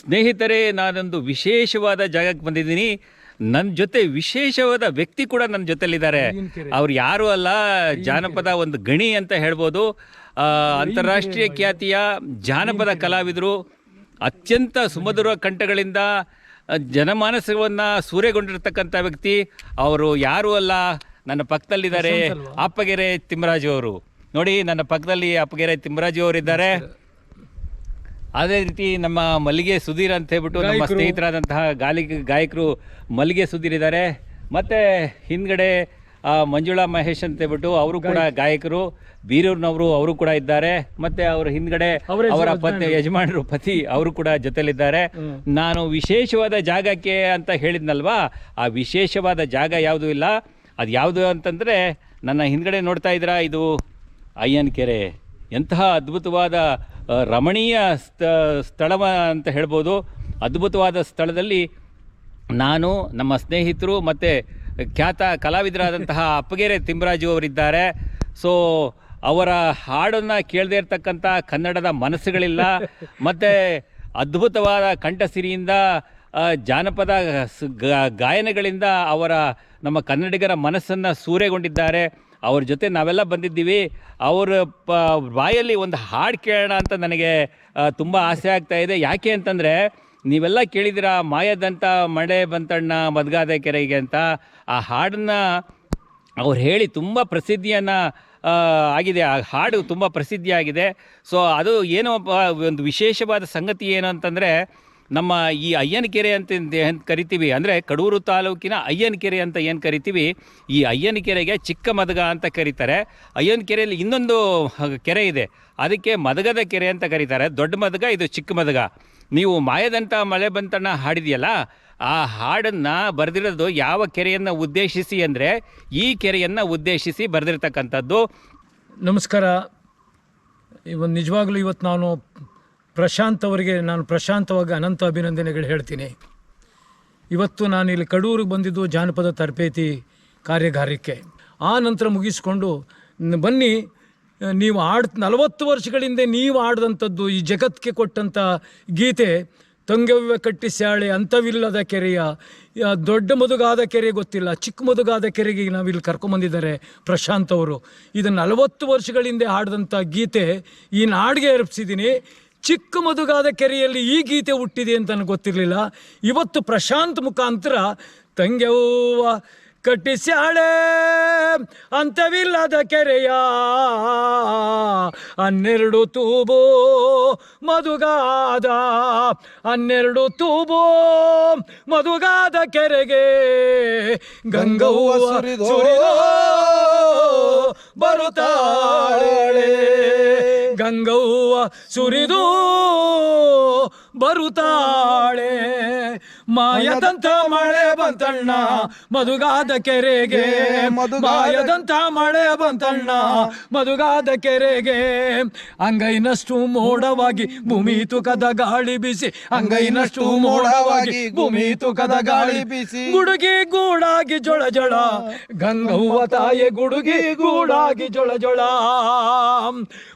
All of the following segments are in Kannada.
ಸ್ನೇಹಿತರೇ ನಾನೊಂದು ವಿಶೇಷವಾದ ಜಾಗಕ್ಕೆ ಬಂದಿದ್ದೀನಿ. ನನ್ನ ಜೊತೆ ವಿಶೇಷವಾದ ವ್ಯಕ್ತಿ ಕೂಡ ನನ್ನ ಜೊತೆಲಿದ್ದಾರೆ. ಅವ್ರು ಯಾರು ಅಲ್ಲ ಜಾನಪದ ಒಂದು ಗಣಿ ಅಂತ ಹೇಳ್ಬೋದು. ಅಂತಾರಾಷ್ಟ್ರೀಯ ಖ್ಯಾತಿಯ ಜಾನಪದ ಕಲಾವಿದರು. ಅತ್ಯಂತ ಸುಮಧುರ ಕಂಠಗಳಿಂದ ಜನಮಾನಸವನ್ನು ಸೂರೆಗೊಂಡಿರ್ತಕ್ಕಂಥ ವ್ಯಕ್ತಿ. ಅವರು ಯಾರು ಅಲ್ಲ ನನ್ನ ಪಕ್ಕದಲ್ಲಿದ್ದಾರೆ ಅಪ್ಪಗೆರೆ ತಿಮ್ಮರಾಜು ಅವರು. ನೋಡಿ ನನ್ನ ಪಕ್ಕದಲ್ಲಿ ಅಪ್ಪಗೆರೆ ತಿಮ್ಮರಾಜು ಅವರಿದ್ದಾರೆ. ಅದೇ ರೀತಿ ನಮ್ಮ ಮಲ್ಲಿಗೆ ಸುಧೀರ್ ಅಂತ ಹೇಳ್ಬಿಟ್ಟು ನಮ್ಮ ಸ್ನೇಹಿತರಾದಂತಹ ಗಾಲಿ ಗಾಯಕರು ಮಲ್ಲಿಗೆ ಸುಧೀರ್ ಇದ್ದಾರೆ. ಮತ್ತೆ ಹಿಂದ್ಗಡೆ ಮಂಜುಳಾ ಮಹೇಶ್ ಅಂತ ಹೇಳ್ಬಿಟ್ಟು ಅವರು ಕೂಡ ಗಾಯಕರು. ಬೀರೂರ್ನವರು ಅವರು ಕೂಡ ಇದ್ದಾರೆ. ಮತ್ತೆ ಅವರ ಹಿಂದ್ಗಡೆ ಅವರ ಪತ್ನಿ ಯಜಮಾನರು ಪತಿ ಅವರು ಕೂಡ ಜೊತೆಲಿದ್ದಾರೆ ನಾನು ವಿಶೇಷವಾದ ಜಾಗಕ್ಕೆ ಅಂತ ಹೇಳಿದ್ನಲ್ವಾ? ಆ ವಿಶೇಷವಾದ ಜಾಗ ಯಾವುದೂ ಇಲ್ಲ. ಅದು ಯಾವುದು ಅಂತಂದರೆ ನನ್ನ ಹಿಂದ್ಗಡೆ ನೋಡ್ತಾ ಇದ್ದೀರಾ? ಇದು ಅಯ್ಯನ್ ಕೆರೆ. ಎಂತಹ ಅದ್ಭುತವಾದ ರಮಣೀಯ ಸ್ಥ, ಸ್ಥಳವ ಅಂತ ಹೇಳ್ಬೋದು. ಅದ್ಭುತವಾದ ಸ್ಥಳದಲ್ಲಿ ನಾನು, ನಮ್ಮ ಸ್ನೇಹಿತರು ಮತ್ತು ಖ್ಯಾತ ಕಲಾವಿದರಾದಂತಹ ಅಪ್ಪಗೆರೆ ತಿಮ್ಮರಾಜು ಅವರಿದ್ದಾರೆ. ಸೊ ಅವರ ಹಾಡನ್ನು ಕೇಳದೇ ಇರತಕ್ಕಂಥ ಕನ್ನಡದ ಮನಸ್ಸುಗಳಿಲ್ಲ. ಮತ್ತು ಅದ್ಭುತವಾದ ಕಂಠಸಿರಿಯಿಂದ ಜಾನಪದ ಗಾಯನಗಳಿಂದ ಅವರ ನಮ್ಮ ಕನ್ನಡಿಗರ ಮನಸ್ಸನ್ನು ಸೂರೆಗೊಂಡಿದ್ದಾರೆ. ಅವ್ರ ಜೊತೆ ನಾವೆಲ್ಲ ಬಂದಿದ್ದೀವಿ. ಅವರ ಪ, ಬಾಯಲ್ಲಿ ಒಂದು ಹಾಡು ಕೇಳೋಣ ಅಂತ ನನಗೆ ತುಂಬ ಆಸೆ ಆಗ್ತಾ ಇದೆ. ಯಾಕೆ ಅಂತಂದರೆ, ನೀವೆಲ್ಲ ಕೇಳಿದಿರ ಮಾಯದಂತ ಮಳೆ ಬಂತಣ್ಣ ಮದ್ಗಾದ ಕೆರೆಗೆ ಅಂತ. ಆ ಹಾಡನ್ನು ಅವ್ರು ಹೇಳಿ ತುಂಬ ಪ್ರಸಿದ್ಧಿಯನ್ನು ಆಗಿದೆ. ಆ ಹಾಡು ತುಂಬ ಪ್ರಸಿದ್ಧಿಯಾಗಿದೆ. ಸೊ, ಅದು ಏನೋ ಒಂದು ವಿಶೇಷವಾದ ಸಂಗತಿ ಏನು ಅಂತಂದರೆ ನಮ್ಮ ಈ ಅಯ್ಯನಕೆರೆ ಅಂತ ಕರಿತೀವಿ. ಅಂದರೆ ಕಡೂರು ತಾಲೂಕಿನ ಅಯ್ಯನಕೆರೆ ಅಂತ ಏನು ಕರಿತೀವಿ? ಈ ಅಯ್ಯನಕೆರೆಗೆ ಚಿಕ್ಕ ಮದಗ ಅಂತ ಕರೀತಾರೆ. ಅಯ್ಯನಕೆರೆಯಲ್ಲಿ ಇನ್ನೊಂದು ಕೆರೆ ಇದೆ. ಅದಕ್ಕೆ ಮದಗದ ಕೆರೆ ಅಂತ ಕರೀತಾರೆ. ದೊಡ್ಡ ಮದಗ, ಇದು ಚಿಕ್ಕ ಮದಗ. ನೀವು ಮಾಯದಂಥ ಮಳೆ ಬಂತಣ್ಣ ಹಾಡಿದೆಯಲ್ಲ? ಆ ಹಾಡನ್ನು ಬರೆದಿರೋದು ಯಾವ ಕೆರೆಯನ್ನು ಉದ್ದೇಶಿಸಿ ಅಂದರೆ ಈ ಕೆರೆಯನ್ನು ಉದ್ದೇಶಿಸಿ ಬರೆದಿರ್ತಕ್ಕಂಥದ್ದು. ನಮಸ್ಕಾರ. ಇವತ್ತು ನಿಜವಾಗ್ಲೂ ಇವತ್ತು ನಾನು ಪ್ರಶಾಂತ್ ಅವರಿಗೆ ನಾನು ಪ್ರಶಾಂತವಾಗಿ ಅನಂತ ಅಭಿನಂದನೆಗಳು ಹೇಳ್ತೀನಿ. ಇವತ್ತು ನಾನು ಇಲ್ಲಿ ಕಡೂರಿಗೆ ಬಂದಿದ್ದು ಜಾನಪದ ತರಬೇತಿ ಕಾರ್ಯಾಗಾರಕ್ಕೆ. ಆ ನಂತರ ಮುಗಿಸ್ಕೊಂಡು ಬನ್ನಿ, ನೀವು ಆಡ್ ನಲವತ್ತು ವರ್ಷಗಳಿಂದ ನೀವು ಆಡಿದಂಥದ್ದು ಈ ಜಗತ್ತಿಗೆ ಕೊಟ್ಟಂಥ ಗೀತೆ ತಂಗವ್ಯ ಕಟ್ಟಿಸ್ಯಾಳೆ ಅಂಥವಿಲ್ಲದ ಕೆರೆಯ ದೊಡ್ಡ ಮದುಗಾದ ಕೆರೆ ಗೊತ್ತಿಲ್ಲ, ಚಿಕ್ಕ ಮದುಗಾದ ಕೆರೆಗೆ ನಾವಿಲ್ಲಿ ಕರ್ಕೊಂಬಂದಿದ್ದಾರೆ ಪ್ರಶಾಂತ್ ಅವರು. ಇದು ನಲವತ್ತು ವರ್ಷಗಳಿಂದ ಹಾಡಿದಂಥ ಗೀತೆ, ಈ ನಾಡಿಗೆ ಅರ್ಪಿಸಿದ್ದೀನಿ. ಚಿಕ್ಕ ಮದುಗಾದ ಕೆರೆಯಲ್ಲಿ ಈ ಗೀತೆ ಹುಟ್ಟಿದೆ ಅಂತ ನನಗೆ ಗೊತ್ತಿರಲಿಲ್ಲ. ಇವತ್ತು ಪ್ರಶಾಂತ್ ಮುಖಾಂತರ ತಂಗೆವ್ವ ಕಟ್ಟಿಸ್ಯಾಳೆ. ಅಂತವಿಲ್ಲದ ಕೆರೆಯ ಹನ್ನೆರಡು ತೂಬು ಮದುಗಾದ ಹನ್ನೆರಡು ತೂಬು ಮದುಗಾದ ಕೆರೆಗೆ ಗಂಗವ್ವ ಸುರಿದು ಬರುತ್ತಾಳೆ. ಗಂಗವ್ವ ಸುರಿದು ಬರುತ್ತಾಳೆ. ಮಾಯದಂತ ಮಳೆ ಬಂತಣ್ಣ ಮದುಗಾದ ಕೆರೆಗೆ. ಮಾಯದಂತ ಮಳೆ ಬಂತಣ್ಣ ಮದುಗಾದ ಕೆರೆಗೆ. ಅಂಗೈನಷ್ಟು ಮೋಡವಾಗಿ ಭೂಮಿ ತುಕದ ಗಾಳಿ ಬಿಸಿ, ಅಂಗೈನಷ್ಟು ಮೋಡವಾಗಿ ಭೂಮಿ ತುಕದ ಗಾಳಿ ಬಿಸಿ. ಗುಡುಗಿ ಗೂಡಾಗಿ ಜೊಳ ಜೊಳ, ಗಂಗವ್ವ ತಾಯಿ ಗುಡುಗಿ ಗೂಡಾಗಿ ಜೊಳ ಜೊಳ.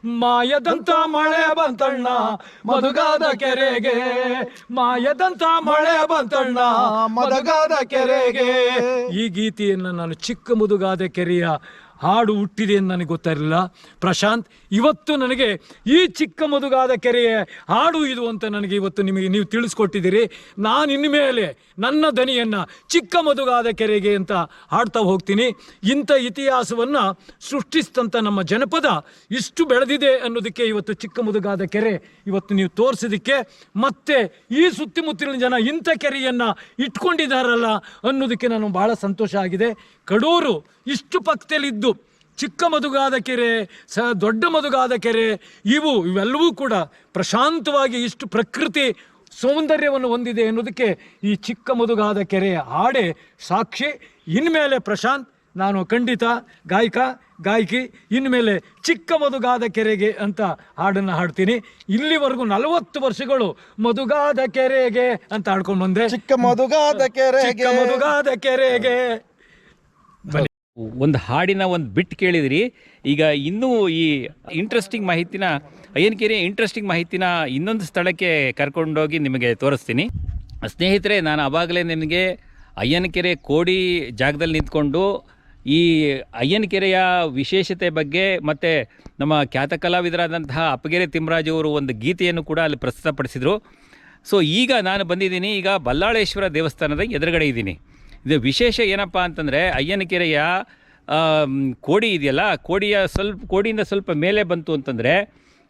ಮಾಯದಂತ ಮಳೆ ಬಂತಣ್ಣ ಮದುಗಾದ ಕೆರೆಗೆ. ಮಾಯದಂತ ಮಳೆ ಬಂತಣ್ಣ ಮದಗಾದ ಕೆರೆಗೆ. ಈ ಗೀತೆಯನ್ನು ನಾನು ಚಿಕ್ಕ ಮುದುಗಾದ ಕೆರೆಯ ಹಾಡು ಹುಟ್ಟಿದೆ ಎಂದು ನನಗೆ ಗೊತ್ತಿರಲಿಲ್ಲ ಪ್ರಶಾಂತ್, ಇವತ್ತು ನನಗೆ ಈ ಚಿಕ್ಕ ಮದುಗಾದ ಕೆರೆಯ ಹಾಡು ಇದು ಅಂತ ನನಗೆ ಇವತ್ತು ನಿಮಗೆ ನೀವು ತಿಳಿಸ್ಕೊಟ್ಟಿದ್ದೀರಿ. ನಾನು ಇನ್ಮೇಲೆ ನನ್ನ ದನಿಯನ್ನು ಚಿಕ್ಕ ಮದುಗಾದ ಕೆರೆಗೆ ಅಂತ ಹಾಡ್ತಾ ಹೋಗ್ತೀನಿ. ಇಂಥ ಇತಿಹಾಸವನ್ನು ಸೃಷ್ಟಿಸಿದಂಥ ನಮ್ಮ ಜನಪದ ಇಷ್ಟು ಬೆಳೆದಿದೆ ಅನ್ನೋದಕ್ಕೆ ಇವತ್ತು ಚಿಕ್ಕ ಮದುಗಾದ ಕೆರೆ ಇವತ್ತು ನೀವು ತೋರಿಸಿದಕ್ಕೆ ಮತ್ತೆ ಈ ಸುತ್ತಮುತ್ತಲಿನ ಜನ ಇಂಥ ಕೆರೆಯನ್ನು ಇಟ್ಕೊಂಡಿದ್ದಾರಲ್ಲ ಅನ್ನೋದಕ್ಕೆ ನಾನು ಭಾಳ ಸಂತೋಷ ಆಗಿದೆ. ಕಡೂರು ಇಷ್ಟು ಪಕ್ಕದಲ್ಲಿದ್ದು ಚಿಕ್ಕ ಮದುಗಾದ ಕೆರೆ ಸ ದೊಡ್ಡ ಮದುಗಾದ ಕೆರೆ ಇವು ಇವೆಲ್ಲವೂ ಕೂಡ ಪ್ರಶಾಂತವಾಗಿ ಇಷ್ಟು ಪ್ರಕೃತಿ ಸೌಂದರ್ಯವನ್ನು ಹೊಂದಿದೆ ಎನ್ನುವುದಕ್ಕೆ ಈ ಚಿಕ್ಕ ಮದುಗಾದ ಕೆರೆಯ ಹಾಡೆ ಸಾಕ್ಷಿ. ಇನ್ಮೇಲೆ ಪ್ರಶಾಂತ್ ನಾನು ಖಂಡಿತ ಗಾಯಕ ಗಾಯಕಿ ಇನ್ಮೇಲೆ ಚಿಕ್ಕ ಮದುಗಾದ ಕೆರೆಗೆ ಅಂತ ಹಾಡನ್ನು ಹಾಡ್ತೀನಿ. ಇಲ್ಲಿವರೆಗೂ ನಲವತ್ತು ವರ್ಷಗಳು ಮದುಗಾದ ಕೆರೆಗೆ ಅಂತ ಹಾಡ್ಕೊಂಡು ಬಂದೆ. ಚಿಕ್ಕ ಮದುಗಾದ ಕೆರೆ ಮದುಗಾದ ಕೆರೆಗೆ. ಒಂದು ಹಾಡಿನ ಒಂದು ಬಿಟ್ ಕೇಳಿದಿರಿ. ಈಗ ಇನ್ನೂ ಈ ಇಂಟ್ರೆಸ್ಟಿಂಗ್ ಮಾಹಿತಿನ ಅಯ್ಯನಕೆರೆ ಇಂಟ್ರೆಸ್ಟಿಂಗ್ ಮಾಹಿತಿನ ಇನ್ನೊಂದು ಸ್ಥಳಕ್ಕೆ ಕರ್ಕೊಂಡೋಗಿ ನಿಮಗೆ ತೋರಿಸ್ತೀನಿ. ಸ್ನೇಹಿತರೆ, ನಾನು ಆವಾಗಲೇ ನಿಮಗೆ ಅಯ್ಯನಕೆರೆ ಕೋಡಿ ಜಾಗದಲ್ಲಿ ನಿಂತ್ಕೊಂಡು ಈ ಅಯ್ಯನಕೆರೆಯ ವಿಶೇಷತೆ ಬಗ್ಗೆ ಮತ್ತು ನಮ್ಮ ಖ್ಯಾತ ಕಲಾವಿದರಾದಂತಹ ಅಪ್ಪಗೆರೆ ತಿಮ್ಮರಾಜು ಒಂದು ಗೀತೆಯನ್ನು ಕೂಡ ಅಲ್ಲಿ ಪ್ರಸ್ತುತಪಡಿಸಿದರು. ಸೊ ಈಗ ನಾನು ಬಂದಿದ್ದೀನಿ, ಈಗ ಬಲ್ಲಾಳೇಶ್ವರ ದೇವಸ್ಥಾನದ ಎದುರುಗಡೆ ಇದ್ದೀನಿ. ಇದು ವಿಶೇಷ ಏನಪ್ಪ ಅಂತಂದರೆ ಅಯ್ಯನಕೆರೆಯ ಕೋಡಿ ಇದೆಯಲ್ಲ, ಕೋಡಿಯ ಸ್ವಲ್ಪ, ಕೋಡಿಯಿಂದ ಸ್ವಲ್ಪ ಮೇಲೆ ಬಂತು ಅಂತಂದರೆ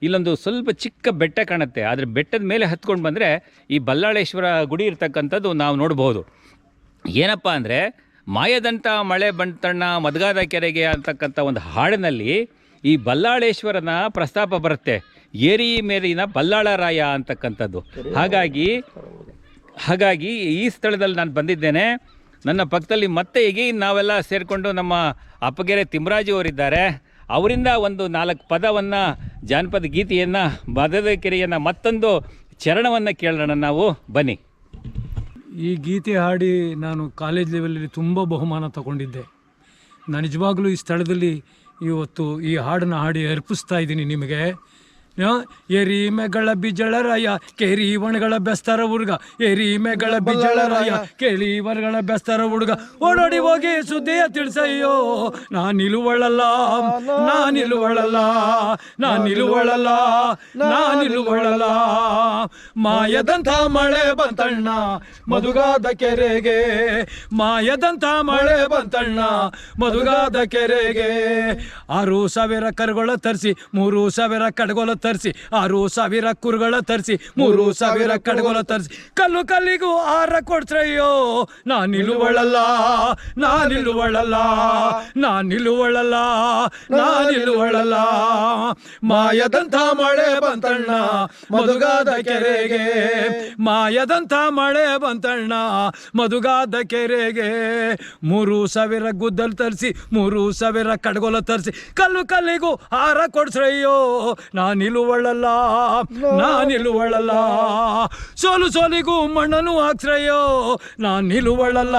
ಇಲ್ಲೊಂದು ಸ್ವಲ್ಪ ಚಿಕ್ಕ ಬೆಟ್ಟ ಕಾಣುತ್ತೆ. ಆದರೆ ಬೆಟ್ಟದ ಮೇಲೆ ಹತ್ಕೊಂಡು ಬಂದರೆ ಈ ಬಲ್ಲಾಳೇಶ್ವರ ಗುಡಿ ಇರ್ತಕ್ಕಂಥದ್ದು ನಾವು ನೋಡ್ಬೋದು. ಏನಪ್ಪ ಅಂದರೆ ಮಾಯದಂಥ ಮಳೆ ಬಂತಣ್ಣ ಮದಗಾದ ಕೆರೆಗೆ ಅಂತಕ್ಕಂಥ ಒಂದು ಹಾಡಿನಲ್ಲಿ ಈ ಬಲ್ಲಾಳೇಶ್ವರನ ಪ್ರಸ್ತಾಪ ಬರುತ್ತೆ. ಏರಿ ಮೇರಿನ ಬಲ್ಲಾಳರಾಯ ಅಂತಕ್ಕಂಥದ್ದು. ಹಾಗಾಗಿ ಹಾಗಾಗಿ ಈ ಸ್ಥಳದಲ್ಲಿ ನಾನು ಬಂದಿದ್ದೇನೆ. ನನ್ನ ಪಕ್ಕದಲ್ಲಿ ಮತ್ತೆ ಈಗ ನಾವೆಲ್ಲ ಸೇರಿಕೊಂಡು ನಮ್ಮ ಅಪ್ಪಗೆರೆ ತಿಮ್ಮರಾಜು ಅವರಿದ್ದಾರೆ. ಅವರಿಂದ ಒಂದು ನಾಲ್ಕು ಪದವನ್ನು, ಜಾನಪದ ಗೀತೆಯನ್ನು ಬಾದದ ಕೆರೆಯನ್ನು ಮತ್ತೊಂದು ಚರಣವನ್ನು ಕೇಳೋಣ ನಾವು. ಬನ್ನಿ. ಈ ಗೀತೆ ಹಾಡಿ ನಾನು ಕಾಲೇಜ್ ಲೆವೆಲಲ್ಲಿ ತುಂಬ ಬಹುಮಾನ ತಗೊಂಡಿದ್ದೆ. ನಾನು ನಿಜವಾಗಲೂ ಈ ಸ್ಥಳದಲ್ಲಿ ಇವತ್ತು ಈ ಹಾಡನ್ನು ಹಾಡಿ ಅರ್ಪಿಸ್ತಾ ಇದ್ದೀನಿ ನಿಮಗೆ. ಆ, ಎರಿಮೆಗಳ ಬಿಜಳರಾಯ ಕೇರಿ ಒಣಗಳ ಬೆಸ್ತರ ಹುಡುಗ. ಎರಿಮೆಗಳ ಬಿಜಳರಾಯ ಕೇಳಿ ಒಣಗಳ ಬೆಸ್ತರ ಹುಡುಗ. ಓಡೋಡಿ ಹೋಗಿ ಸುದ್ದಿಯ ತಿಳಿಸಯ್ಯೋ ನಾ ನಿಲುವಳಲ್ಲ ನಾ ನಿಲುವಳಲ್ಲ ನಾ ನಿಲುವಳಲ್ಲ ನಾ ನಿಲುವಳಲ್ಲ. ಮಾಯದಂಥ ಮಳೆ ಬಂತಣ್ಣ ಮದುಗಾದ ಕೆರೆಗೆ. ಮಾಯದಂಥ ಮಳೆ ಬಂತಣ್ಣ ಮದುಗಾದ ಕೆರೆಗೆ. ಆರು ಸಾವಿರ ಕರ್ಗೊಳ ತರಿಸಿ ಮೂರು ಸಾವಿರ ಕಡ್ಗೊಳ ತರಿಸಿ ಆರು ಸಾವಿರ ಕುರುಗಳ ತರಿಸಿ ಮೂರು ಸಾವಿರ ಕಡಗೋಲ ತರಿಸಿ. ಕಲ್ಲು ಕಲ್ಲಿಗೂ ಆರ ಕೊಡ್ಸ್ರಯ್ಯೋ ನಾ ನಿಲುವಳಲ್ಲ ನಾ ನಿಲುವಳಲ್ಲ ನಾ ನಿಲುವಳಲ್ಲ ನಾ ನಿಲುವಳಲ್ಲ ಮಾಯದಂಥ ಮಳೆ ಬಂತಣ್ಣ ಮದುಗಾದ ಕೆರೆಗೆ. ಮಾಯದಂಥ ಮಳೆ ಬಂತಣ್ಣ ಮದುಗಾದ ಕೆರೆಗೆ. ಮೂರು ಸಾವಿರ ಗುದ್ದಲ್ ತರಿಸಿ ಮೂರು ಸಾವಿರ ಕಡಗೋಲ ತರಿಸಿ ಕಲ್ಲು ಕಲ್ಲಿಗೂ ಆರ ಕೊಡ್ಸ್ರಯ್ಯೋ ನಾ ನಿಲುವಳಲ್ಲ ನಾ ನಿಲ್ಲುವಳಲ್ಲ ಸೋಲು ಸೋಲಿಗೂ ಮಣ್ಣನು ಆಶ್ರಯೋ ನಾ ನಿಲ್ಲುವಳಲ್ಲ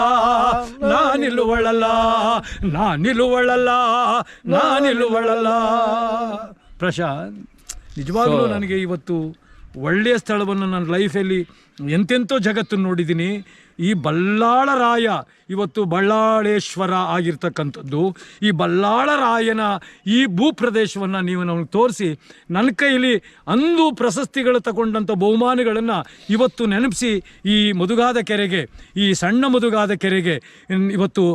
ನಾ ನಿಲ್ಲುವಳಲ್ಲ ನಾ ನಿಲ್ಲುವಳಲ್ಲ ನಾ ನಿಲ್ಲುವಳಲ್ಲ ಪ್ರಶಾಂತ್ ನಿಜವಾಗ್ಲೂ ನನಗೆ ಇವತ್ತು ಒಳ್ಳೆಯ ಸ್ಥಳವನ್ನು ನನ್ನ ಲೈಫಲ್ಲಿ ಎಂತೆಂಥೋ ಜಗತ್ತನ್ನು ನೋಡಿದ್ದೀನಿ. ಈ ಬಲ್ಲಾಳರಾಯ ಇವತ್ತು ಬಳ್ಳಾಳೇಶ್ವರ ಆಗಿರ್ತಕ್ಕಂಥದ್ದು. ಈ ಬಲ್ಲಾಳರಾಯನ ಈ ಭೂಪ್ರದೇಶವನ್ನು ನೀವು ನಮಗೆ ತೋರಿಸಿ ನನ್ನ ಕೈಲಿ ಅಂದು ಪ್ರಶಸ್ತಿಗಳು ತಗೊಂಡಂಥ ಬಹುಮಾನಗಳನ್ನು ಇವತ್ತು ನೆನಪಿಸಿ ಈ ಮದುಗಾದ ಕೆರೆಗೆ, ಈ ಸಣ್ಣ ಮದುಗಾದ ಕೆರೆಗೆ ಇವತ್ತು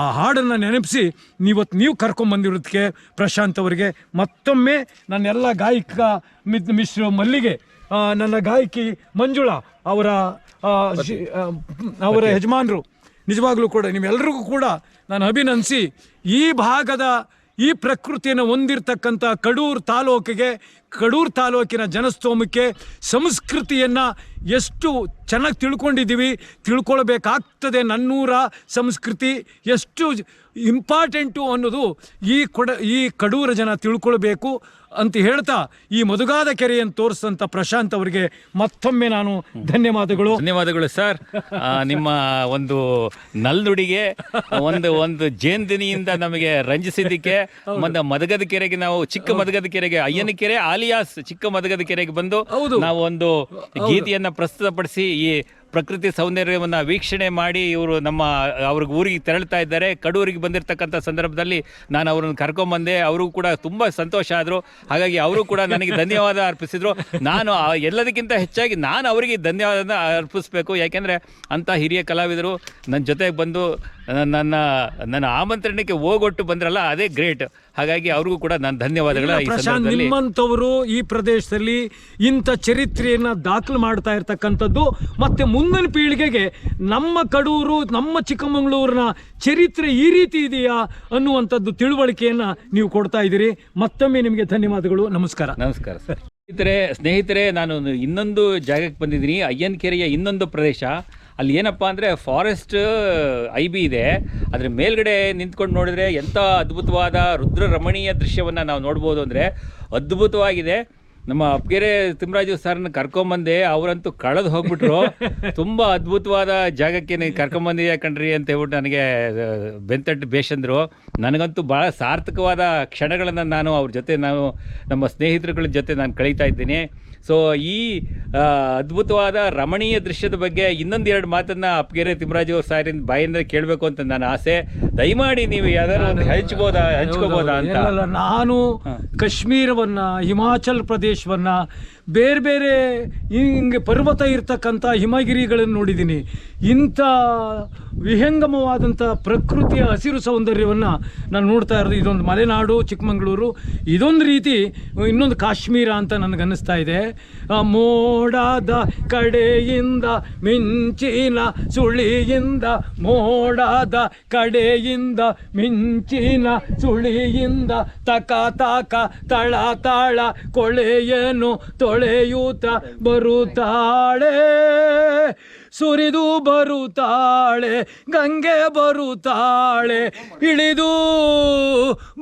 ಆ ಹಾಡನ್ನು ನೆನಪಿಸಿ ನೀವತ್ತು ನೀವು ಕರ್ಕೊಂಬಂದಿರೋದಕ್ಕೆ ಪ್ರಶಾಂತ್ ಅವರಿಗೆ. ಮತ್ತೊಮ್ಮೆ ನನ್ನೆಲ್ಲ ಗಾಯಕ ಮಿತ್ ಮಿಶ್ರ ಮಲ್ಲಿಗೆ ನನ್ನ ಗಾಯಕಿ ಮಂಜುಳಾ ಅವರ ಅವರ ಯಜಮಾನರು. ನಿಜವಾಗ್ಲೂ ಕೂಡ ನಿಮ್ಮೆಲ್ಲರಿಗೂ ಕೂಡ ನಾನು ಅಭಿನಂದಿಸಿ ಈ ಭಾಗದ ಈ ಪ್ರಕೃತಿಯನ್ನು ಹೊಂದಿರತಕ್ಕಂಥ ಕಡೂರು ತಾಲೂಕಿಗೆ ಕಡೂರು ತಾಲೂಕಿನ ಜನಸ್ತೋಮಕ್ಕೆ ಸಂಸ್ಕೃತಿಯನ್ನು ಎಷ್ಟು ಚೆನ್ನಾಗಿ ತಿಳ್ಕೊಂಡಿದ್ದೀವಿ ತಿಳ್ಕೊಳ್ಬೇಕಾಗ್ತದೆ ನನ್ನೂರ ಸಂಸ್ಕೃತಿ. ಎಷ್ಟು ಇಂಪಾರ್ಟೆಂಟು ಅನ್ನೋದು ಈ ಕೊಡ ಈ ಕಡೂರ ಜನ ತಿಳ್ಕೊಳ್ಬೇಕು ಅಂತ ಹೇಳ್ತಾ ಈ ಮಧುಗಾದ ಕೆರೆಯನ್ನು ತೋರಿಸಿದಂಥ ಪ್ರಶಾಂತ್ ಅವರಿಗೆ ಮತ್ತೊಮ್ಮೆ ನಾನು ಧನ್ಯವಾದಗಳು. ಧನ್ಯವಾದಗಳು ಸರ್. ನಿಮ್ಮ ಒಂದು ನಲ್ನುಡಿಗೆ ಒಂದು ಒಂದು ಜೇನ್ದಿನಿಯಿಂದ ನಮಗೆ ರಂಜಿಸಿದ್ದಕ್ಕೆ ಒಂದು ಮದಗದ ಕೆರೆಗೆ ನಾವು ಚಿಕ್ಕ ಮದಗದ ಕೆರೆಗೆ ಅಯ್ಯನ ಕೆರೆ ಆಲಿಯಾಸ್ ಚಿಕ್ಕ ಮದಗದ ಕೆರೆಗೆ ಬಂದು. ನಾವು ಒಂದು ಗೀತೆಯನ್ನ ಪ್ರಸ್ತುತಪಡಿಸಿ ಈ ಪ್ರಕೃತಿ ಸೌಂದರ್ಯವನ್ನು ವೀಕ್ಷಣೆ ಮಾಡಿ ಇವರು ನಮ್ಮ ಅವ್ರಿಗೆ ಊರಿಗೆ ತೆರಳ್ತಾ ಇದ್ದಾರೆ. ಕಡೂರಿಗೆ ಬಂದಿರತಕ್ಕಂಥ ಸಂದರ್ಭದಲ್ಲಿ ನಾನು ಅವರನ್ನು ಕರ್ಕೊಂಬಂದೆ ಅವರು ಕೂಡ ತುಂಬ ಸಂತೋಷ ಆದರು. ಹಾಗಾಗಿ ಅವರು ಕೂಡ ನನಗೆ ಧನ್ಯವಾದ ಅರ್ಪಿಸಿದರು. ನಾನು ಎಲ್ಲದಕ್ಕಿಂತ ಹೆಚ್ಚಾಗಿ ನಾನು ಅವರಿಗೆ ಧನ್ಯವಾದ ಅರ್ಪಿಸಬೇಕು. ಯಾಕೆಂದರೆ ಅಂಥ ಹಿರಿಯ ಕಲಾವಿದರು ನನ್ನ ಜೊತೆಗೆ ಬಂದು ನನ್ನ ನನ್ನ ಆಮಂತ್ರಣಕ್ಕೆ ಹೋಗೊಟ್ಟು ಬಂದ್ರಲ್ಲ ಅದೇ ಗ್ರೇಟ್. ಹಾಗಾಗಿ ಅವ್ರಿಗೂ ಕೂಡ ನಾನು ಧನ್ಯವಾದಗಳು ಪ್ರಶಾಂತ್ ನಿಮ್ಮಂಥವರು ಈ ಪ್ರದೇಶದಲ್ಲಿ ಇಂಥ ಚರಿತ್ರೆಯನ್ನ ದಾಖಲು ಮಾಡ್ತಾ ಇರ್ತಕ್ಕಂಥದ್ದು ಮತ್ತೆ ಮುಂದಿನ ಪೀಳಿಗೆಗೆ ನಮ್ಮ ಕಡೂರು, ನಮ್ಮ ಚಿಕ್ಕಮಗಳೂರಿನ ಚರಿತ್ರೆ ಈ ರೀತಿ ಇದೆಯಾ ಅನ್ನುವಂಥದ್ದು ತಿಳುವಳಿಕೆಯನ್ನ ನೀವು ಕೊಡ್ತಾ ಇದ್ದೀರಿ. ಮತ್ತೊಮ್ಮೆ ನಿಮಗೆ ಧನ್ಯವಾದಗಳು. ನಮಸ್ಕಾರ. ನಮಸ್ಕಾರ ಸರ್. ಸ್ನೇಹಿತರೆ ಸ್ನೇಹಿತರೆ, ನಾನು ಇನ್ನೊಂದು ಜಾಗಕ್ಕೆ ಬಂದಿದ್ದೀನಿ. ಅಯ್ಯನ್ ಕೆರೆಯ ಇನ್ನೊಂದು ಪ್ರದೇಶ. ಅಲ್ಲಿ ಏನಪ್ಪ ಅಂದರೆ ಫಾರೆಸ್ಟ್ ಐ ಬಿ ಇದೆ. ಅದ್ರ ಮೇಲ್ಗಡೆ ನಿಂತ್ಕೊಂಡು ನೋಡಿದ್ರೆ ಎಂಥ ಅದ್ಭುತವಾದ ರುದ್ರ ರಮಣೀಯ ದೃಶ್ಯವನ್ನು ನಾವು ನೋಡ್ಬೋದು ಅಂದರೆ ಅದ್ಭುತವಾಗಿದೆ. ನಮ್ಮ ಅಪ್ಗೆರೆ ತಿಮ್ಮರಾಜು ಸರ್ನ ಕರ್ಕೊಂಬಂದೆ, ಅವರಂತೂ ಕಳೆದು ಹೋಗ್ಬಿಟ್ರು. ತುಂಬಾ ಅದ್ಭುತವಾದ ಜಾಗಕ್ಕೆ ನೀವು ಕರ್ಕೊಂಬಂದಿದ್ಯಾ ಕಣ್ರಿ ಅಂತ ಹೇಳ್ಬಿಟ್ಟು ನನಗೆ ಬೆಂತಟ್ಟು ಬೇಷಂದ್ರು. ನನಗಂತೂ ಭಾಳ ಸಾರ್ಥಕವಾದ ಕ್ಷಣಗಳನ್ನು ನಾನು ಅವ್ರ ಜೊತೆ ನಾನು ನಮ್ಮ ಸ್ನೇಹಿತರುಗಳ ಜೊತೆ ನಾನು ಕಳೀತಾ ಇದ್ದೀನಿ. ಸೊ ಈ ಅದ್ಭುತವಾದ ರಮಣೀಯ ದೃಶ್ಯದ ಬಗ್ಗೆ ಇನ್ನೊಂದು ಎರಡು ಮಾತನ್ನು ಅಪ್ಗೆರೆ ತಿಮ್ಮರಾಜು ಅವ್ರ ಸಾರಿನ ಬಾಯಿಂದ ಕೇಳಬೇಕು ಅಂತ ನನ್ನ ಆಸೆ. ದಯಮಾಡಿ ನೀವು ಯಾವ್ದಾದ್ರು ಒಂದು ಹಂಚ್ಬೋದಾ ಹಂಚ್ಕೋಬೋದಾ ಅಂತ. ನಾನು ಕಾಶ್ಮೀರವನ್ನ ಹಿಮಾಚಲ್ ಪ್ರದೇಶವನ್ನ ಬೇರೆ ಬೇರೆ ಹಿಂಗೆ ಪರ್ವತ ಇರ್ತಕ್ಕಂಥ ಹಿಮಗಿರಿಗಳನ್ನು ನೋಡಿದ್ದೀನಿ ಇಂಥ ವಿಹಂಗಮವಾದಂಥ ಪ್ರಕೃತಿಯ ಹಸಿರು ಸೌಂದರ್ಯವನ್ನು ನಾನು ನೋಡ್ತಾ ಇರೋದು. ಇದೊಂದು ಮಲೆನಾಡು ಚಿಕ್ಕಮಗಳೂರು. ಇದೊಂದು ರೀತಿ ಇನ್ನೊಂದು ಕಾಶ್ಮೀರ ಅಂತ ನನಗನ್ನಿಸ್ತಾ ಇದೆ. ಮೋಡದ ಕಡೆಯಿಂದ, ಮಿಂಚಿನ ಸುಳಿಯಿಂದ, ಮೋಡದ ಕಡೆಯಿಂದ, ಮಿಂಚಿನ ಸುಳಿಯಿಂದ, ತಕ ತಕ ತಳ ತಾಳ ಕೊಳೆಯನು ತೊಳೆಯೂತ ಬರುತ್ತಾಳೆ. ಸುರಿದು ಬರುತ್ತಾಳೆ, ಗಂಗೆ ಬರುತ್ತಾಳೆ, ಇಳಿದು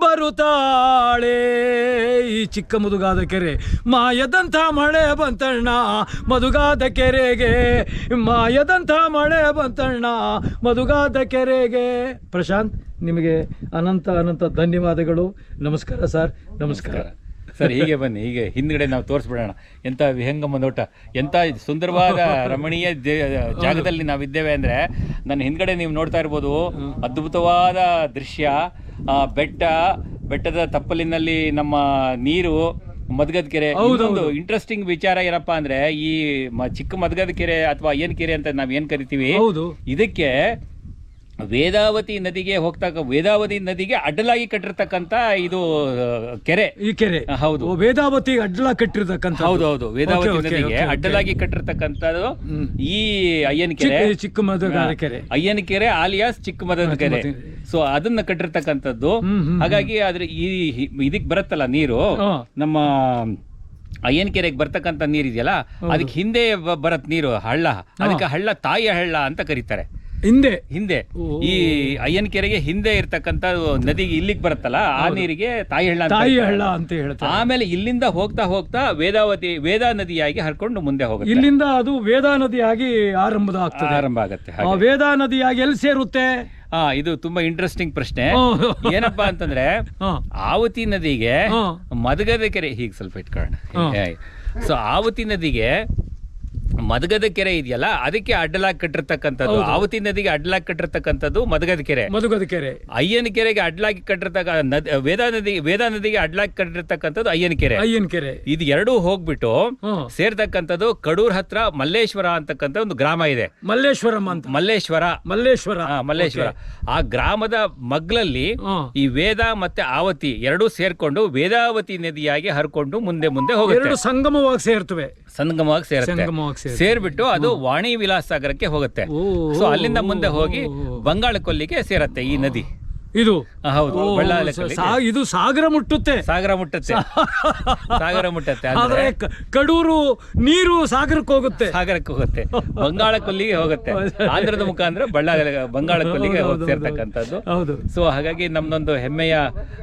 ಬರುತ್ತಾಳೆ. ಈ ಚಿಕ್ಕ ಮುದುಗಾದ ಕೆರೆ, ಮಾಯದಂಥ ಮಳೆ ಬಂತಣ್ಣ, ಮದುಗಾದ ಕೆರೆಗೆ. ಮಾಯದಂಥ ಮಳೆ ಬಂತಣ್ಣ, ಮದುಗಾದ ಕೆರೆಗೆ. ಪ್ರಶಾಂತ್, ನಿಮಗೆ ಅನಂತ ಅನಂತ ಧನ್ಯವಾದಗಳು. ನಮಸ್ಕಾರ ಸರ್, ನಮಸ್ಕಾರ. ಸರ್ ಹೀಗೆ ಬನ್ನಿ ಹೀಗೆ ಹಿಂದ್ಗಡೆ ನಾವು ತೋರಿಸ್ಬಿಡೋಣ. ಎಂಥ ವಿಹಂಗಮ ನೋಟ. ಎಂಥ ಸುಂದರವಾದ ರಮಣೀಯ ಜಾಗದಲ್ಲಿ ನಾವಿದ್ದೇವೆ ಅಂದರೆ ನನ್ನ ಹಿಂದ್ಗಡೆ ನೀವು ನೋಡ್ತಾ ಇರ್ಬೋದು ಅದ್ಭುತವಾದ ದೃಶ್ಯ. ಆ, ಬೆಟ್ಟ ಬೆಟ್ಟದ ತಪ್ಪಲಿನಲ್ಲಿ ನಮ್ಮ ನೀರು ಮದಗದ ಕೆರೆ. ಒಂದು ಇಂಟ್ರೆಸ್ಟಿಂಗ್ ವಿಚಾರ ಏನಪ್ಪಾ ಅಂದ್ರೆ ಈ ಚಿಕ್ಕ ಮದಗದ ಕೆರೆ ಅಥವಾ ಏನ್ ಕೆರೆ ಅಂತ ನಾವ್ ಏನ್ ಕರಿತೀವಿ? ಇದಕ್ಕೆ ವೇದಾವತಿ ನದಿಗೆ ಹೋಗ್ತಾ ವೇದಾವತಿ ನದಿಗೆ ಅಡ್ಡಲಾಗಿ ಕಟ್ಟಿರ್ತಕ್ಕಂತ ಇದು ಕೆರೆ. ಈ ಕೆರೆ. ಹೌದು. ವೇದಾವತಿ ಅಡ್ಡಲಾಗಿ ಕಟ್ಟಿರ್ತಕ್ಕಂತ ಹೌದು ಹೌದು. ವೇದಾವತಿ ನದಿಗೆ. ಅಡ್ಡಲಾಗಿ ಕಟ್ಟಿರ್ತಕ್ಕಂಥದ್ದು ಈ ಅಯ್ಯನ ಕೆರೆ. ಚಿಕ್ಕ ಕೆರೆ. ಅಯ್ಯನ ಕೆರೆ ಆಲಿಯಾಸ್ ಚಿಕ್ಕ ಮದ ಕೆರೆ. ಸೊ ಅದನ್ನ ಕಟ್ಟಿರ್ತಕ್ಕಂಥದ್ದು. ಹಾಗಾಗಿ ಆದ್ರೆ ಈ ಇದಕ್ಕೆ ಇದಕ್ ಬರುತ್ತಲ್ಲ ನೀರು? ನಮ್ಮ ಅಯ್ಯನ ಕೆರೆಗೆ ಬರ್ತಕ್ಕಂಥ ನೀರಿದೆಯಲ್ಲ ಅದಕ್ಕೆ ಹಿಂದೆ ಬರತ್ ನೀರು ಹಳ್ಳ. ಅದಕ್ಕೆ ಹಳ್ಳ ತಾಯಿಯ ಹಳ್ಳ ಅಂತ ಕರೀತಾರೆ. ಹಿಂದೆ. ಹಿಂದೆ. ಈ ಅಯ್ಯನ್ ಕೆರೆಗೆ ಹಿಂದೆ ಇರ್ತಕ್ಕಂತ ನದಿಗೆ ಇಲ್ಲಿಗೆ ಬರುತ್ತಲ್ಲ ಆ ನೀರಿಗೆ ತಾಯಿ ಹಳ್ಳ ಅಂತ ತಾಯಿ. ಹಳ್ಳ ಅಂತ ಹೇಳ್ತಾರೆ. ಆಮೇಲೆ ಇಲ್ಲಿಂದ ಹೋಗ್ತಾ ಹೋಗ್ತಾ ವೇದಾವತಿ ವೇದಾ ನದಿಯಾಗಿ ಹರ್ಕೊಂಡು ಮುಂದೆ ಹೋಗುತ್ತೆ. ಇಲ್ಲಿಂದ ಅದು ವೇದಾ ನದಿಯಾಗಿ ಆರಂಭದ ಆಗ್ತದೆ. ಆರಂಭ ಆಗುತ್ತೆ ವೇದಾ ನದಿಯಾಗಿ ಎಲ್ಲಿ ಸೇರುತ್ತೆ? ಹಾ ಇದು ತುಂಬಾ ಇಂಟ್ರೆಸ್ಟಿಂಗ್ ಪ್ರಶ್ನೆ. ಏನಪ್ಪಾ ಅಂತಂದ್ರೆ ಆವತಿ ನದಿಗೆ. ಮದಗದ ಕೆರೆ ಹೀಗೆ ಸ್ವಲ್ಪ ಇಟ್ಕೊಳ್ಳೋಣ. ಸೊ ಆವತಿ ನದಿಗೆ ಮದಗದ ಕೆರೆ ಇದೆಯಲ್ಲ ಅದಕ್ಕೆ ಅಡ್ಡಲಾಗಿ ಕಟ್ಟಿರ್ತಕ್ಕಂಥದ್ದು. ಆವತಿ ನದಿಗೆ ಅಡ್ಡಲಾಗಿ ಕಟ್ಟಿರ್ತಕ್ಕಂಥದ್ದು ಮದಗದ ಕೆರೆ. ಮದಗದ ಕೆರೆ. ಅಯ್ಯನ ಕೆರೆಗೆ ಅಡ್ಡಲಾಗಿ ಕಟ್ಟಿರ್ತಕ್ಕ ವೇದಾ ನದಿ ವೇದಾ ನದಿಗೆ ಅಡ್ಡಲಾಗಿ ಕಟ್ಟಿರ್ತಕ್ಕಂಥದ್ದು ಅಯ್ಯನ ಕೆರೆ. ಅಯ್ಯನ ಕೆರೆ. ಇದು ಎರಡೂ ಹೋಗ್ಬಿಟ್ಟು. ಸೇರ್ತಕ್ಕಂಥದ್ದು ಕಡೂರ್ ಹತ್ರ ಮಲ್ಲೇಶ್ವರ ಅಂತಕ್ಕಂಥ ಒಂದು ಗ್ರಾಮ ಇದೆ. ಮಲ್ಲೇಶ್ವರಂ ಅಂತ. ಮಲ್ಲೇಶ್ವರ. ಮಲ್ಲೇಶ್ವರ. ಮಲ್ಲೇಶ್ವರ. ಆ ಗ್ರಾಮದ ಮಗ್ಲಲ್ಲಿ ಈ ವೇದ ಮತ್ತೆ ಆವತಿ ಎರಡೂ ಸೇರ್ಕೊಂಡು ವೇದಾವತಿ ನದಿಯಾಗಿ ಹರ್ಕೊಂಡು ಮುಂದೆ ಮುಂದೆ ಹೋಗುತ್ತೆ. ಎರಡು ಸಂಗಮವಾಗಿ ಸೇರ್ತವೆ. ಸಂಗಮವಾಗಿ ಸೇರುತ್ತೆ. ಸೇರ್ಬಿಟ್ಟು. ಅದು ವಾಣಿ ವಿಲಾಸ ಸಾಗರಕ್ಕೆ ಹೋಗುತ್ತೆ ಸೊ ಅಲ್ಲಿಂದ ಮುಂದೆ ಹೋಗಿ. ಬಂಗಾಳ ಕೊಲ್ಲಿಗೆ ಸೇರತ್ತೆ ಈ ನದಿ. ಇದು. ಹೌದು. ಓ, ಬಳ್ಳಾರಿ ಸ- ಸಾ- ಇದು ಸಾಗರ ಮುಟ್ಟುತ್ತೆ. ಸಾಗರ ಮುಟ್ಟತ್ತೆ. ಸಾಗರ ಮುಟ್ಟತ್ತೆ ಆದ್ರೆ ಕ- ಕಡೂರು ನೀರು ಸಾಗರಕ್ಕೆ ಹೋಗುತ್ತೆ. ಸಾಗರಕ್ಕೆ ಹೋಗುತ್ತೆ. ಬಂಗಾಳ ಕೊಲ್ಲಿಗೆ ಹೋಗುತ್ತೆ. ಆಂಧ್ರದ ಮುಖಾಂತರ ಬಳ್ಳಾರಿ ಬಂಗಾಳ ಕೊಲ್ಲಿಗೆ ಹೌದು, ಹೌದು, ಸೇರ್ತಕ್ಕಂಥದ್ದು. ಹೌದು. ಸೊ ಹಾಗಾಗಿ ನಮ್ದೊಂದು ಹೆಮ್ಮೆಯ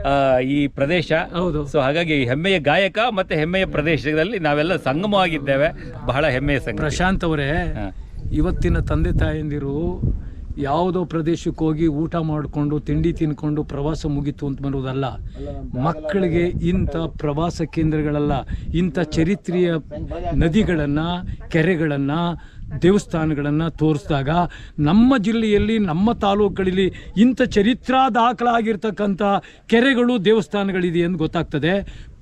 ಆ, ಈ ಪ್ರದೇಶ. ಹೌದು. ಸೊ ಹಾಗಾಗಿ ಹೆಮ್ಮೆಯ ಗಾಯಕ ಮತ್ತೆ ಹೆಮ್ಮೆಯ ಪ್ರದೇಶದಲ್ಲಿ ನಾವೆಲ್ಲ ಸಂಗಮವಾಗಿದ್ದೇವೆ. ಬಹಳ ಹೆಮ್ಮೆಯ ಸಂಗ ಪ್ರಶಾಂತ್ ಅವರೇ ಇವತ್ತಿನ ತಂದೆ ತಾಯಂದಿರು ಯಾವುದೋ ಪ್ರದೇಶಕ್ಕೆ ಹೋಗಿ ಊಟ ಮಾಡಿಕೊಂಡು, ತಿಂಡಿ ತಿನ್ಕೊಂಡು ಪ್ರವಾಸ ಮುಗೀತು ಅಂತ ಬರುವುದಲ್ಲ. ಮಕ್ಕಳಿಗೆ ಇಂಥ ಪ್ರವಾಸ ಕೇಂದ್ರಗಳಲ್ಲ, ಇಂಥ ಚರಿತ್ರೆಯ ನದಿಗಳನ್ನು, ಕೆರೆಗಳನ್ನು ದೇವಸ್ಥಾನಗಳನ್ನು ತೋರಿಸಿದಾಗ ನಮ್ಮ ಜಿಲ್ಲೆಯಲ್ಲಿ, ನಮ್ಮ ತಾಲೂಕುಗಳಲ್ಲಿ ಇಂಥ ಚರಿತ್ರಾ ದಾಖಲಾಗಿರ್ತಕ್ಕಂಥ ಕೆರೆಗಳು ದೇವಸ್ಥಾನಗಳಿದೆ ಎಂದು ಗೊತ್ತಾಗ್ತದೆ.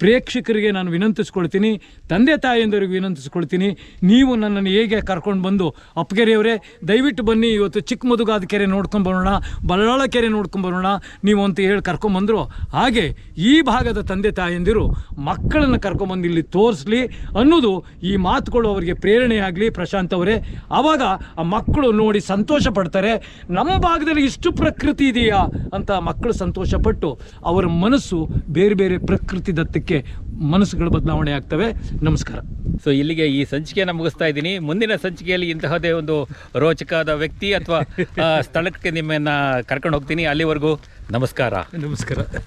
ಪ್ರೇಕ್ಷಕರಿಗೆ ನಾನು ವಿನಂತಿಸ್ಕೊಳ್ತೀನಿ, ತಂದೆ ತಾಯಿಯಂದರಿಗೆ ವಿನಂತಿಸ್ಕೊಳ್ತೀನಿ, ನೀವು ನನ್ನನ್ನು ಹೇಗೆ ಕರ್ಕೊಂಡು ಬಂದು ಅಪ್ಪಗೆರೆಯವರೇ, ದಯವಿಟ್ಟು ಬನ್ನಿ, ಇವತ್ತು ಚಿಕ್ಕ ಮದುಗಾದ ಕೆರೆ ನೋಡ್ಕೊಂಡು ಬರೋಣ ಬಲ್ಲಾಳ ಕೆರೆ ನೋಡ್ಕೊಂಡು ಬರೋಣ, ನೀವು ಅಂತ ಹೇಳಿ ಕರ್ಕೊಂಬಂದರು ಹಾಗೆ ಈ ಭಾಗದ ತಂದೆ ತಾಯಿಯಂದಿರು ಮಕ್ಕಳನ್ನು ಕರ್ಕೊಂಬಂದು ಇಲ್ಲಿ ತೋರಿಸ್ಲಿ ಅನ್ನೋದು ಈ ಮಾತುಗಳು ಅವರಿಗೆ ಪ್ರೇರಣೆಯಾಗಲಿ, ಪ್ರಶಾಂತ್ ಅವರೇ. ಆವಾಗ ಆ ಮಕ್ಕಳು ನೋಡಿ ಸಂತೋಷ ಪಡ್ತಾರೆ ನಮ್ಮ ಭಾಗದಲ್ಲಿ ಇಷ್ಟು ಪ್ರಕೃತಿ ಇದೆಯಾ? ಅಂತ ಮಕ್ಕಳು ಸಂತೋಷಪಟ್ಟು ಅವರ ಮನಸ್ಸು ಬೇರೆ ಬೇರೆ ಪ್ರಕೃತಿ ದತ್ತಕ್ಕೆ ಮನಸ್ಸುಗಳು ಬದಲಾವಣೆ ಆಗ್ತವೆ. ನಮಸ್ಕಾರ. ಸೊ ಇಲ್ಲಿಗೆ ಈ ಸಂಚಿಕೆಯನ್ನು ಮುಗಿಸ್ತಾ ಇದ್ದೀನಿ. ಮುಂದಿನ ಸಂಚಿಕೆಯಲ್ಲಿ ಇಂತಹದೇ ಒಂದು ರೋಚಕವಾದ ವ್ಯಕ್ತಿ ಅಥವಾ ಸ್ಥಳಕ್ಕೆ ನಿಮ್ಮನ್ನು ಕರ್ಕೊಂಡು ಹೋಗ್ತೀನಿ. ಅಲ್ಲಿವರೆಗೂ ನಮಸ್ಕಾರ. ನಮಸ್ಕಾರ.